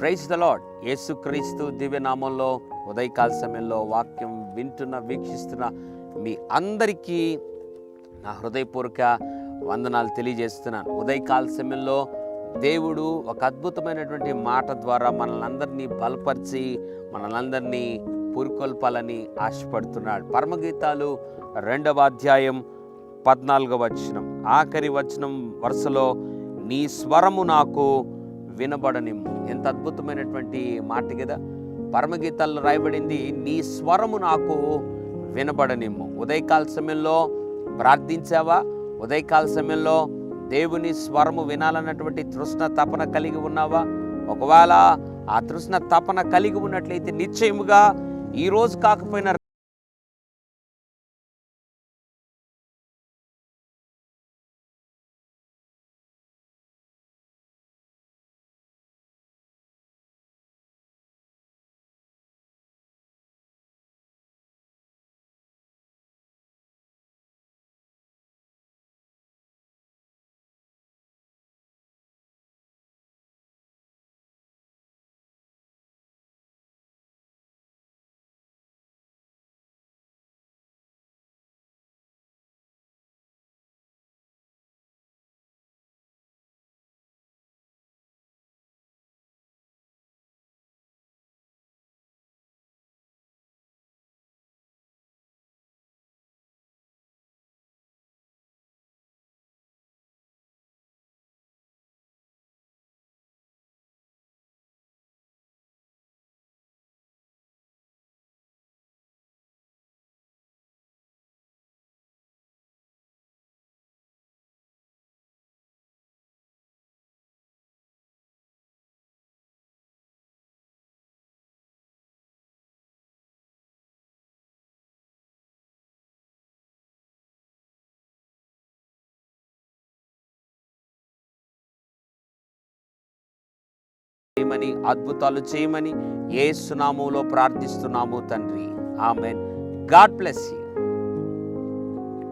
Praise the lord యేసుక్రీస్తు దివ్యనామంలో ఉదయకాల సమయంలో వాక్యం వింటున్న వీక్షిస్తున్న మీ అందరికీ నా హృదయపూర్వక వందనాలు తెలియజేస్తున్నాను. ఉదయకాల సమయంలో దేవుడు ఒక అద్భుతమైనటువంటి మాట ద్వారా మనల్ని బలపరిచి మనల్ని పురుకొల్పాలని ఆశపడుతున్నాడు. పరమగీతాలు రెండవ అధ్యాయం పద్నాలుగవ వచనం. ఆఖరి వచనం వరుసలో నీ స్వరము నాకు వినబడనిమ్ము. ఎంత అద్భుతమైనటువంటి మాట కదా పరమగీతాల్లో రాయబడింది నీ స్వరము నాకు వినబడనిమ్ము. ఉదయకాల సమయంలో ప్రార్థించావా? ఉదయకాల సమయంలో దేవుని స్వరము వినాలన్నటువంటి తృష్ణ తపన కలిగి ఉన్నావా? ఒకవేళ ఆ తృష్ణ తపన కలిగి ఉన్నట్లయితే నిశ్చయముగా ఈ రోజు కాకపోయినా చేయమని అద్భుతాలు చేయమని ఏ సునామూలో ప్రార్థిస్తున్నాము తండ్రి. ఆమెన్. God bless you.